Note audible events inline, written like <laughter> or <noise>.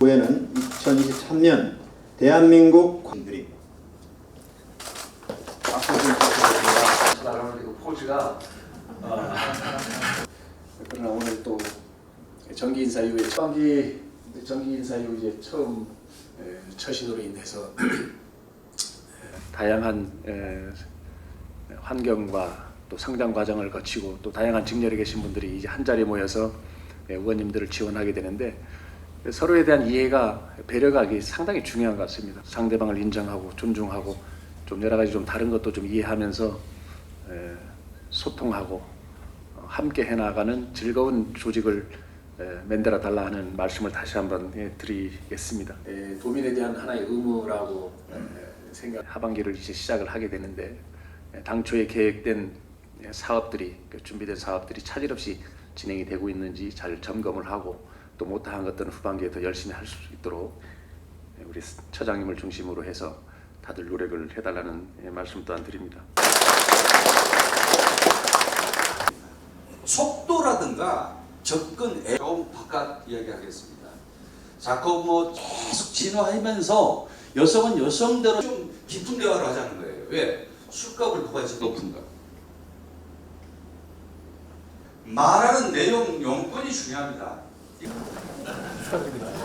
후에는 2023년 대한민국 관들이 박수 좀 부탁드립니다. 쳐다보는 그 포즈가 어, 그러나 오늘 또 정기 인사 이후에 정기 정기 인사 이후 이제 처음 에, 처신으로 인해서 <clears throat> 다양한 에, 환경과 또 성장 과정을 거치고 또 다양한 직렬에 계신 분들이 이제 한 자리에 모여서 에, 의원님들을 지원하게 되는데 서로에 대한 이해가 배려가 이게 상당히 중요한 것 같습니다. 상대방을 인정하고 존중하고 좀 여러 가지 좀 다른 것도 좀 이해하면서 에, 소통하고 어, 함께 해나가는 즐거운 조직을 에, 만들어 달라 하는 말씀을 다시 한번 예, 드리겠습니다. 에, 도민에 대한 하나의 의무라고 에, 생각. 하반기를 이제 시작을 하게 되는데 에, 당초에 계획된 예, 사업들이 그 준비된 사업들이 차질 없이 진행이 되고 있는지 잘 점검을 하고 또 못한 것들은 후반기에 더 열심히 할 수 있도록 예, 우리 처장님을 중심으로 해서 다들 노력을 해달라는 예, 말씀 또한 드립니다. 속도라든가 접근 애 조금 바깥 이야기하겠습니다. 자꾸 뭐 계속 진화하면서 여성은 여성대로 좀 깊은 대화를 하자는 거예요. 왜? 술값을 누가 제일 높은가? 말하는 내용 용건이 중요합 니다.